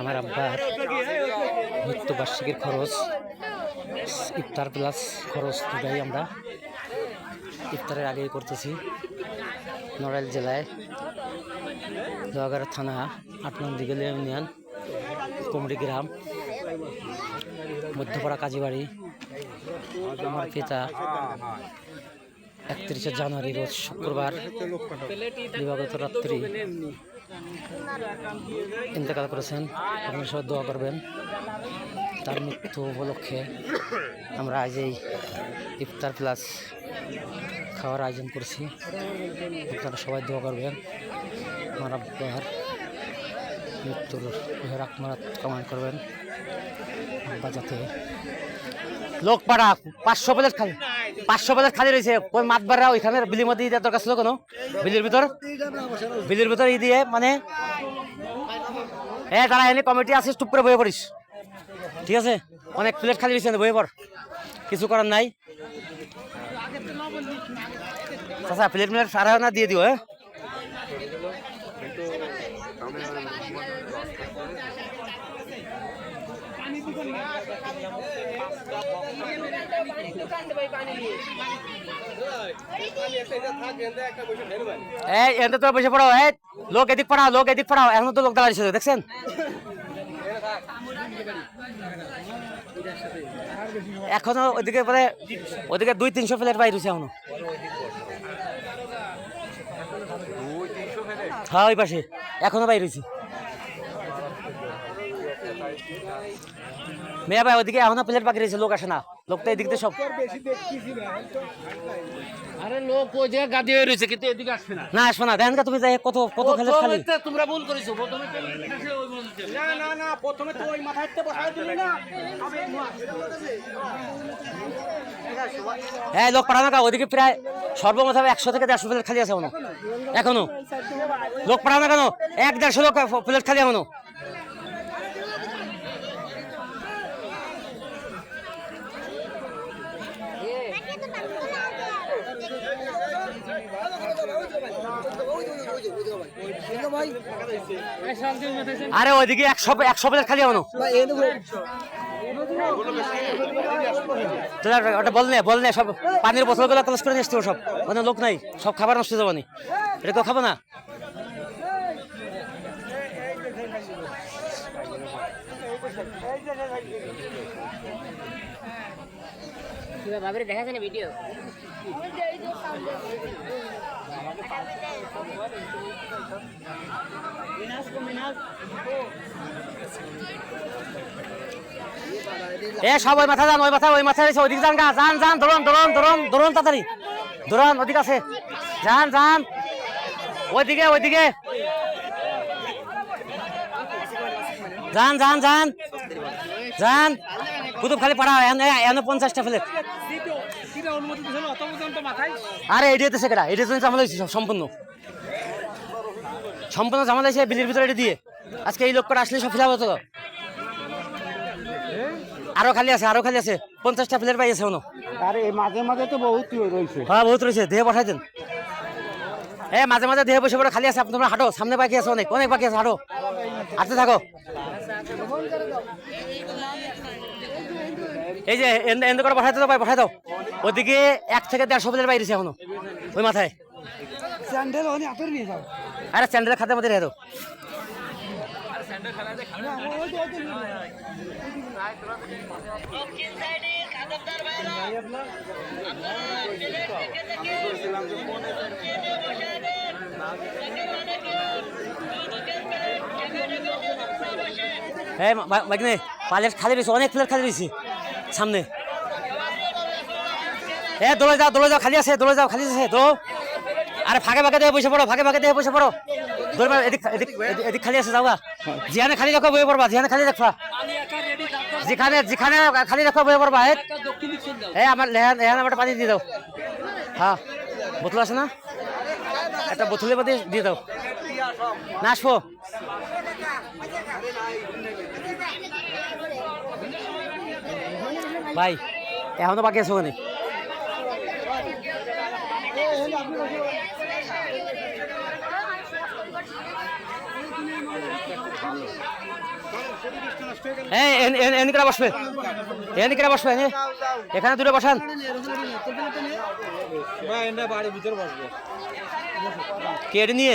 আমার আব্বার মৃত্যুবার্ষিকীর খরচ, ইফতার প্লাস খরচ দুটাই আমরা ইফতারের আগেই করতেছি। নড়াইল জেলায় লোহাগাড়া থানা, আট নং দিগেল ইউনিয়ন, কুমড়ি গ্রাম, মধ্যপাড়া কাজীবাড়ি। আমার পিতা একত্রিশে জানুয়ারি, রোজ শুক্রবার দিবাগত রাত্রি ইন্তেকাল করেছেন, আপনারা সবাই দোয়া করবেন। তার মৃত্যু উপলক্ষে আমরা আজ এই ইফতার প্লাস খাওয়ার আয়োজন করছি। আপনারা সবাই দোয়া করবেন। আমার আব্বার মৃত্যুর রাকমারাত কামান করবেন। আব্বা যাতে লোক পাড়া পাঁচশো প্লেট খালি, পাঁচশো প্লেট খালি রয়েছে। ওই মাতবাররা ওইখানে বিলির মধ্যে দিয়ে দরকার ছিল কোনো? বিলির ভিতর? বিলির ভিতর ই দিয়ে মানে? হ্যাঁ তারা এনে কমিটি আছে টুপ করে বয়ে পড়িস। ঠিক আছে? অনেক প্লেট খালি রয়েছে বয়ে পড়। কিছু করার নাই। আচ্ছা প্লেট প্লেট সারা না দিয়ে দিও হ্যাঁ? লোক পড়াও লোক পড়াও তো লোক এখনও ওইদিকে পরে ওদিকে দুই তিনশো প্লেট এখনও। হ্যাঁ পাশে, এখনও বাইর হয়েছে। মেয়া ভাই ওদিকে এখনও প্লেট বাকি রয়েছে লোক আসে না। লোক তো এদিকে সব আরে লোক ওই জায়গায় গাদি হয়ে রয়েছে কিন্তু এদিকে আসবে না। না আসবে না। দেখেন তুমি যাই কত কত প্লেট খালি। তোমরা ভুল করেছ প্রথমে না। না না প্রথমে তো ওই মাথায় বসায় দিলি না। হ্যাঁ লোক পাঠানো কা ওদিকে প্রায় সর্বমোট একশো থেকে দেড়শো প্লেট খালি আছে এখনও। এখনও। লোক পাঠানো কেন? এক দেড়শো লোক প্লেট খালি এখনও। আরে ওইদিকে একশো একশো প্লেট খালি এখনও। ওটা বল নে বল নে, সব পানির বোতলগুলো ক্লোজ করে নিয়ে সব। মানে লোক নাই, সব খাবার নষ্ট যাব নি এটা কেউ খাব না? দেখা যায় ভিডিও এ, সব ওই মাথা যান, ওই মাথা ওই মাথা রয়েছে, ওইদিকে যান গা, যান যান ধরুন ধরুন ধরুন ধরুন তাড়াতাড়ি। ধরুন ওদিকে আছে। যান যান। ওইদিকে ওইদিকে। যান যান যান। যান। কুতুব খালি পাড়া, এনে পঞ্চাশটা প্লেট অনুমতি দিছিল অত পর্যন্ত মাথায়? আরে এডিয়াতে সেকেটা এডিয়া তো জামালা হয়েছে সম্পূর্ণ। সম্পূর্ণ জামালা হয়েছে বিলির ভিতরে এটা দিয়ে। আজকে এই লোকটা আসলে সব ফিলাপ হতো আরও খালি আছে আরও খালি আছে পঞ্চাশটা প্লেট পাইছে এখনও। আরে মাঝে মাঝে তো বহুত রয়েছে। হ্যাঁ বহুত রয়েছে দেহে পাঠাই দেন। এ মাঝে মাঝে দেহে বসে পড়ে খালি আছে আপনি তোমরা হাঁটো সামনে বাকি আছে অনেক অনেক বাকি আছে হাঁটো। হাঁটতে থাকো। এই যে এন্ড করে পাঠাই দাও ভাই পাঠাই দাও। ওদিকে এক থেকে দেড়শো প্লেট বাইরেছে এখনও ওই মাথায়। স্যান্ডেল নিয়ে যাও। আরে স্যান্ডেলের খাতের মধ্যে রেখে দাও। হ্যাঁ প্লেট খালি রয়েছে অনেক প্লেট খালি রয়েছে। সামনে। এ, দোলে যাও দোলে যাও, খালি আছে, দোলে যাও, খালি আছে তো আরে, ফাঁকে ফাঁকে দিয়ে বসে পড়ো, ফাঁকে ফাঁকে দিয়ে বসে পড়ো। এদিক খালি আছে, যাও গা। যেখানে খালি রাখো, বয়ে পড়বা, যেখানে খালি রাখবা। যেখানে যেখানে খালি রাখো, বয়ে পড়বা এ, আমার লেহান লেহান আমার পানি দিয়ে দাও। হ্যাঁ বোতল আছে না? একটা বোতলের মধ্যে দিয়ে দাও। না, আসব। ভাই এখনও বাকি আছে ওখানে? এই এনিকরা বসবে। এনিকরা বসবে এখানে দূরে বসান। কেড়ে নিয়ে।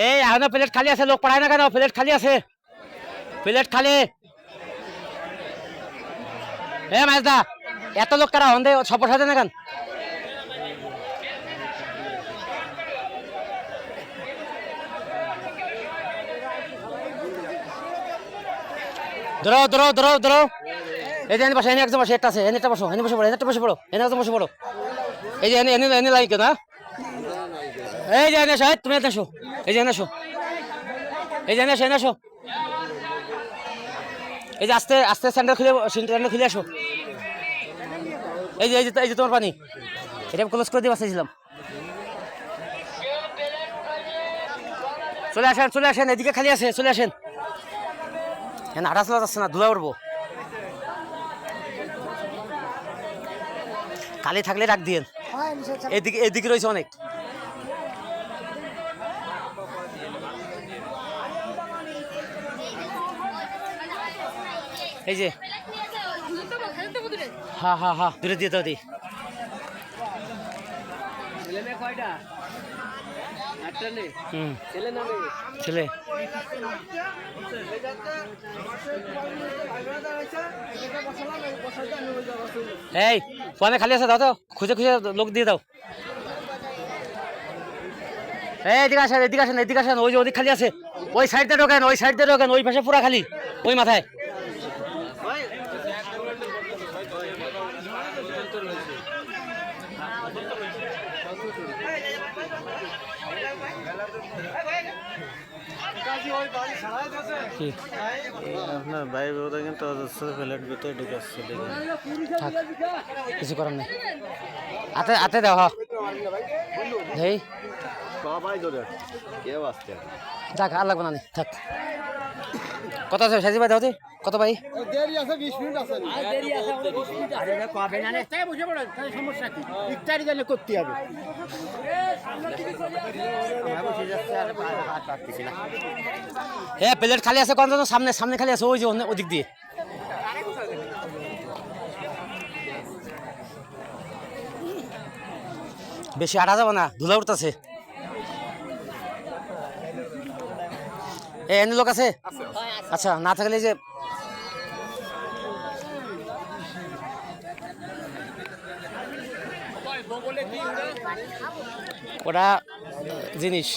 এই এখনও প্লেট খালি আছে লোক পড়ায় না কেন প্লেট খালি আছে প্লেট খালি এ মাইজদা এত লোক কারা হন্দে সব বসাতে না কেন ধরো ধরো ধরো ধরো এই যে বসে এনে একজন বসে একটা আছে এনে একটা বসো এনে বসে পড়ো এনে একটা বসে পড়ো এনে একজন বসে পড়ো এই যে এনে এনে এনে কেন হ্যাঁ? এই যে এনে সাহেব তুমি এনে এসো এই যে এসো এই যে এনে এসো এই যে আস্তে আস্তে স্যান্ডেল খুলে স্যান্ডেল খুলে আসো। এই যে এই যে এই যে তোমার পানি। এটা ক্লোজ করে দিয়ে বাসাইছিলাম চলে আসেন চলে আসেন এদিকে খালি আছে চলে আসেন। হ্যাঁ আটা চলা যাচ্ছে না ধুলা উঠবো খালি থাকলে ডাক দিয়েন। এদিকে এদিকে রয়েছে অনেক। এই যে। হ্যাঁ হ্যাঁ হ্যাঁ দূরে দিয়ে দাও দি। ছেলে। এই ফোনে খালি আছে, দাও তো। খুঁজে খুঁজে লোক দিয়ে দাও। এই, এদিকে আসেন এদিকে আসেন এদিকে আসেন। ওই যে ওদিক খালি আছে। ওই সাইড দিয়ে ঢোকেন, ওই সাইড দিয়ে ঢোকেন, ওই পাশে পুরা খালি, ওই মাথায়। কি? আপনার ভাই বোধ কিন্তু প্লেট ভিতরে ঢুকাচ্ছে থাক কিছু করার নেই। আতে আতে দাও হ এই সবাই ধরে কেউ যাক আর লাগবে না। থাক। কত আছে সাজি ভাই দাওতি কত ভাই? দেরি আছে বিশ মিনিট আছে। কবে না তাই বুঝে পড়ো তাহলে সমস্যা কি? ইফতারি গেলে করতে হবে। এ প্লেট খালি আছে কোন সামনে সামনে খালি আছে ওই যে ওদিক দিয়ে। বেশি আটা যাবে না ধুলা উঠতেছে। এ এনে লোক আছে? আচ্ছা না থাকলে যে ওটা জিনিস।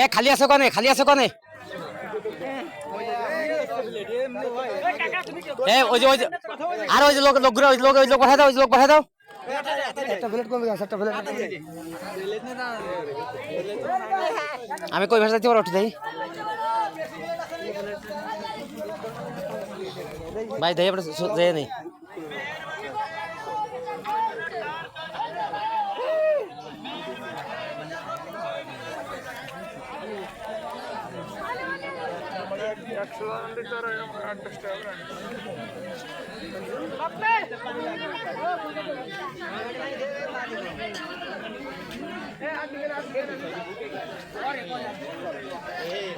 এ খালি আছে কনে? খালি আছে কনে? এ ওই যে ওই যে আর ওই যে লোক লোকগুলো ওই লোক ওই লোক পাঠা দাও ওই লোক পাঠা দাও। একটা প্লেট কমে গেছে একটা আমি কই ভাষা উঠে দেয় ভাই দেয় নেই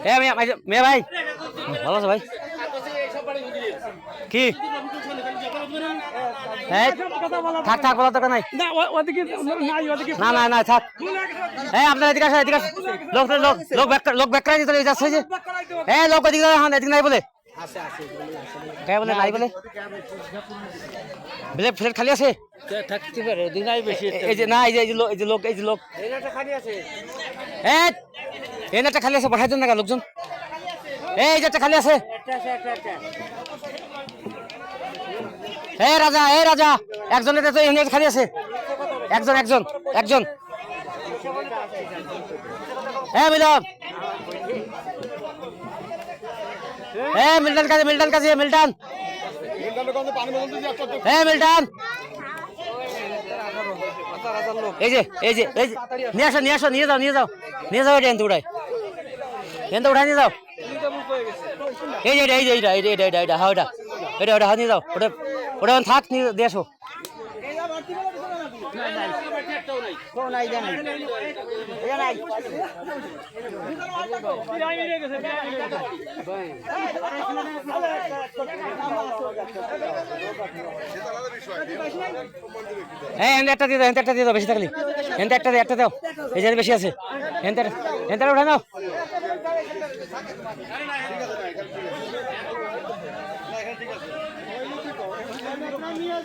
এ মেয়ে ভাই- ভালো ভাই কি থাক থাক বলার দরকার নাই না না না থাক এই আপনার এদিকে আসেন এদিকে। লোক লোক লোক ব্যাক লোক ব্যাক করাই দিতে যাচ্ছে যে এই লোক এদিকে হ্যাঁ এদিকে নাই বলে। কে বলে। নাই বলে। ফ্লেট খালি আছে। থাকতে পারে দিনাই বেশি এই যে না এই যে এই যে লোক এই যে লোক খালি আছে। এই এই খালি আছে পাঠাই দেন না লোকজন। এই যে খালি আছে। এই রাজা এই রাজা একজন এটা তো এখানে খালি আছে। একজন একজন একজন। হ্যাঁ মিলন। হ্যাঁ মিল্টন কাজে মিল্টন কাজে মিল্টন। হ্যাঁ মিল্টন। এই যে এই যে এই যে, নিয়ে আসো নিয়ে আসো, নিয়ে যাও নিয়ে যাও নিয়ে যাও এটা এনতে উঠাই এনতে উঠাই নিয়ে যাও। এই যে এই যে এইটা এইটা এইটা এইটা এইটা হ্যাঁ ওটা এটা ওটা হ্যাঁ নিয়ে যাও, ওটা ওটা থাক, নিয়ে, দিয়ে আসো। তো নাই জানাই জানাই হ্যাঁ এনতে একটা দিয়ে দাও এনতে একটা দিয়ে দাও, বেশি থাকলে। এনতে একটা দিয়ে, একটা দাও। এই যে বেশি আছে। এনতে এনতে উঠে নাও